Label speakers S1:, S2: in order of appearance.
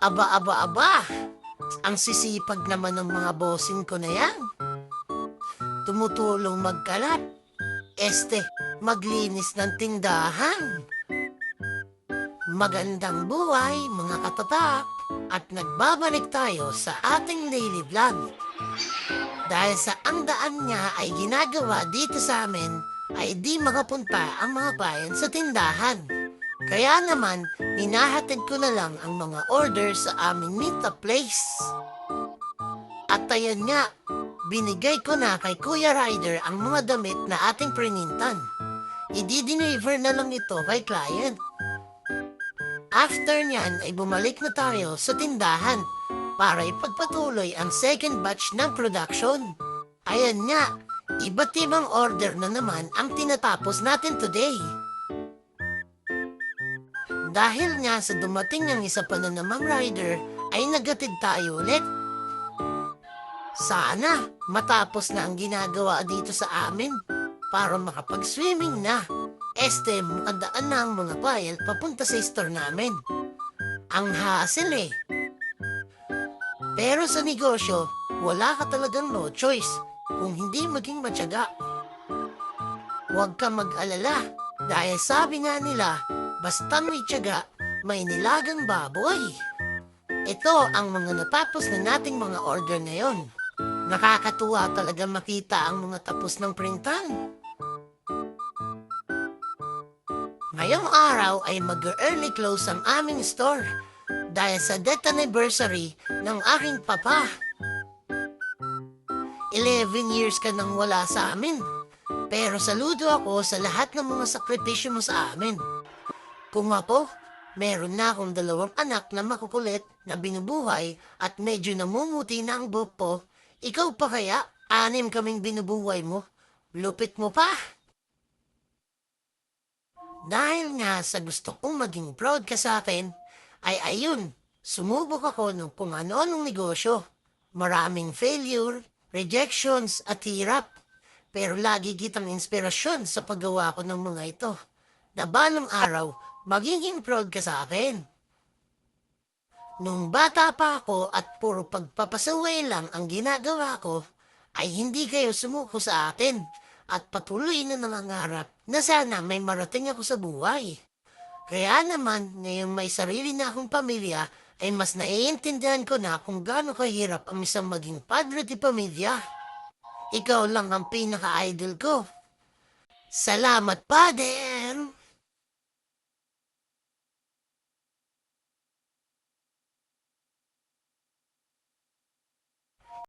S1: Aba, aba, aba. Ang sisipag naman ng mga bossing ko na yan. Tumutulong magkalat. Este, maglinis ng tindahan. Magandang buhay, mga katatak. At nagbabalik tayo sa ating daily vlog. Dahil sa ang daan niya ay ginagawa dito sa amin, ay di makapunta ang mga client sa tindahan. Kaya naman, hinahatid ko na lang ang mga order sa aming meetup place. At ayan nga, binigay ko na kay Kuya Ryder ang mga damit na ating prinintan. I-deliver na lang ito kay client. After niyan ay bumalik na tayo sa tindahan para ipagpatuloy ang second batch ng production. Ayan nga, iba't ibang order na naman ang tinatapos natin today. Dahil nga sa dumating ng isa pa na namang rider, ay nagatid tayo ulit. Sana matapos na ang ginagawa dito sa amin para makapag-swimming na. Este, makadaan na ang mga client papunta sa store namin. Ang hassle eh. Pero sa negosyo, wala ka talagang no choice kung hindi maging matyaga. Huwag ka mag-alala dahil sabi nga nila, basta may tiyaga, may nilagang baboy. Ito ang mga natapos na nating mga order ngayon. Nakakatuwa talaga makita ang mga tapos ng printan. Ngayong araw ay mag-early close ang aming store dahil sa death anniversary ng aking papa. 11 years ka nang wala sa amin. Pero saludo ako sa lahat ng mga sakripisyo mo sa amin. Kung ako, meron na akong dalawang anak na makukulit na binubuhay at medyo namumuti na ang buhok ko, ikaw pa kaya, anim kaming binubuhay mo, lupit mo pa. Dahil nga sa gusto kong maging proud ka sa akin, ay ayun, sumubok ako ng kung ano-anong negosyo. Maraming failure, rejections at hirap. Pero lagi kitang inspirasyon sa paggawa ko ng mga ito. Na balang araw, magiging proud ka sa akin. Nung bata pa ako at puro pagpapasaway lang ang ginagawa ko, ay hindi kayo sumuko sa atin at patuloy na nangangarap na sana may marating ako sa buhay. Kaya naman, ngayong may sarili na akong pamilya, ay mas naiintindihan ko na kung gaano kahirap ang isang maging padre di pamilya. Ikaw lang ang pinaka-idol ko. Salamat, Father!